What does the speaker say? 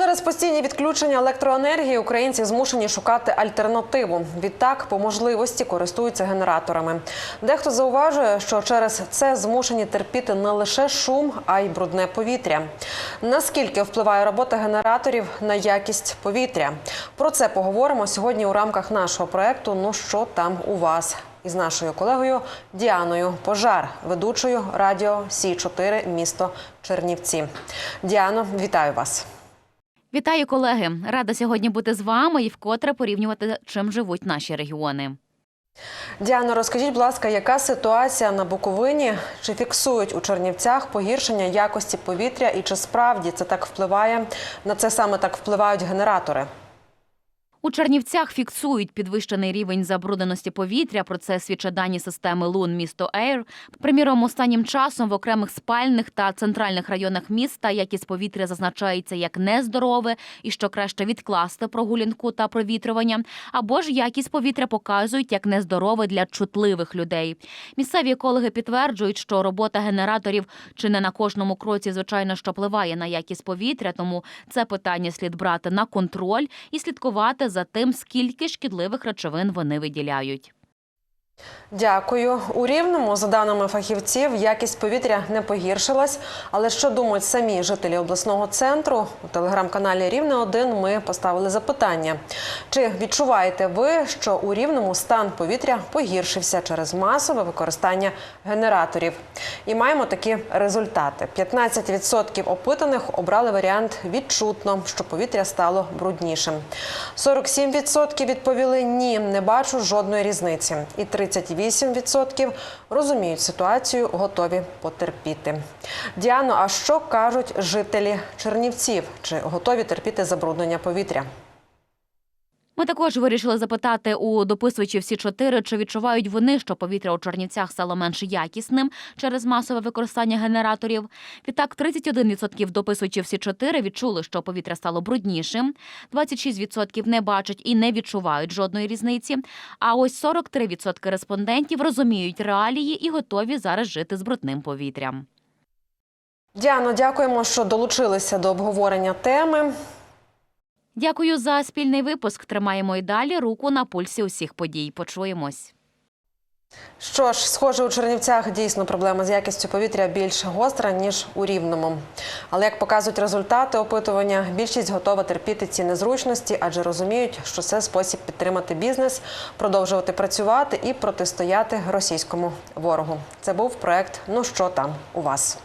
Через постійні відключення електроенергії українці змушені шукати альтернативу. Відтак, по можливості користуються генераторами. Дехто зауважує, що через це змушені терпіти не лише шум, а й брудне повітря. Наскільки впливає робота генераторів на якість повітря? Про це поговоримо сьогодні у рамках нашого проекту Ну що там у вас? Із нашою колегою Діаною Пожар, ведучою радіо Сі 4 місто Чернівці. Діано, вітаю вас. Вітаю, колеги! Рада сьогодні бути з вами і вкотре порівнювати, чим живуть наші регіони. Діано, розкажіть, будь ласка, яка ситуація на Буковині? Чи фіксують у Чернівцях погіршення якості повітря, і чи справді це так впливає на це саме так впливають генератори? Чернівцях фіксують підвищений рівень забрудненості повітря. Про це свідчать дані системи Лун місто Ейр. Приміром, останнім часом в окремих спальних та центральних районах міста якість повітря зазначається як нездорове і що краще відкласти прогулянку та провітрювання, або ж якість повітря показують як нездорове для чутливих людей. Місцеві екологи підтверджують, що робота генераторів чи не на кожному кроці, звичайно, що впливає на якість повітря, тому це питання слід брати на контроль і слідкувати за тим, скільки шкідливих речовин вони виділяють. Дякую. У Рівному, за даними фахівців, якість повітря не погіршилась. Але що думають самі жителі обласного центру? У телеграм-каналі Рівне 1 ми поставили запитання. Чи відчуваєте ви, що у Рівному стан повітря погіршився через масове використання генераторів? І маємо такі результати: 15% опитаних обрали варіант відчутно, що повітря стало бруднішим. 47% відповіли ні, не бачу жодної різниці. І 38% розуміють ситуацію, готові потерпіти. Діано, а що кажуть жителі Чернівців? Чи готові терпіти забруднення повітря? Ми також вирішили запитати у дописувачів всі чотири, чи відчувають вони, що повітря у Чернівцях стало менш якісним через масове використання генераторів. Відтак, 31% дописувачів всі чотири відчули, що повітря стало бруднішим, 26% не бачать і не відчувають жодної різниці. А ось 43% респондентів розуміють реалії і готові зараз жити з брудним повітрям. Діано, дякуємо, що долучилися до обговорення теми. Дякую за спільний випуск. Тримаємо і далі руку на пульсі усіх подій. Почуємось. Що ж, схоже, у Чернівцях дійсно проблема з якістю повітря більш гостра, ніж у Рівному. Але як показують результати опитування, більшість готова терпіти ці незручності, адже розуміють, що це спосіб підтримати бізнес, продовжувати працювати і протистояти російському ворогу. Це був проект Ну що там у вас?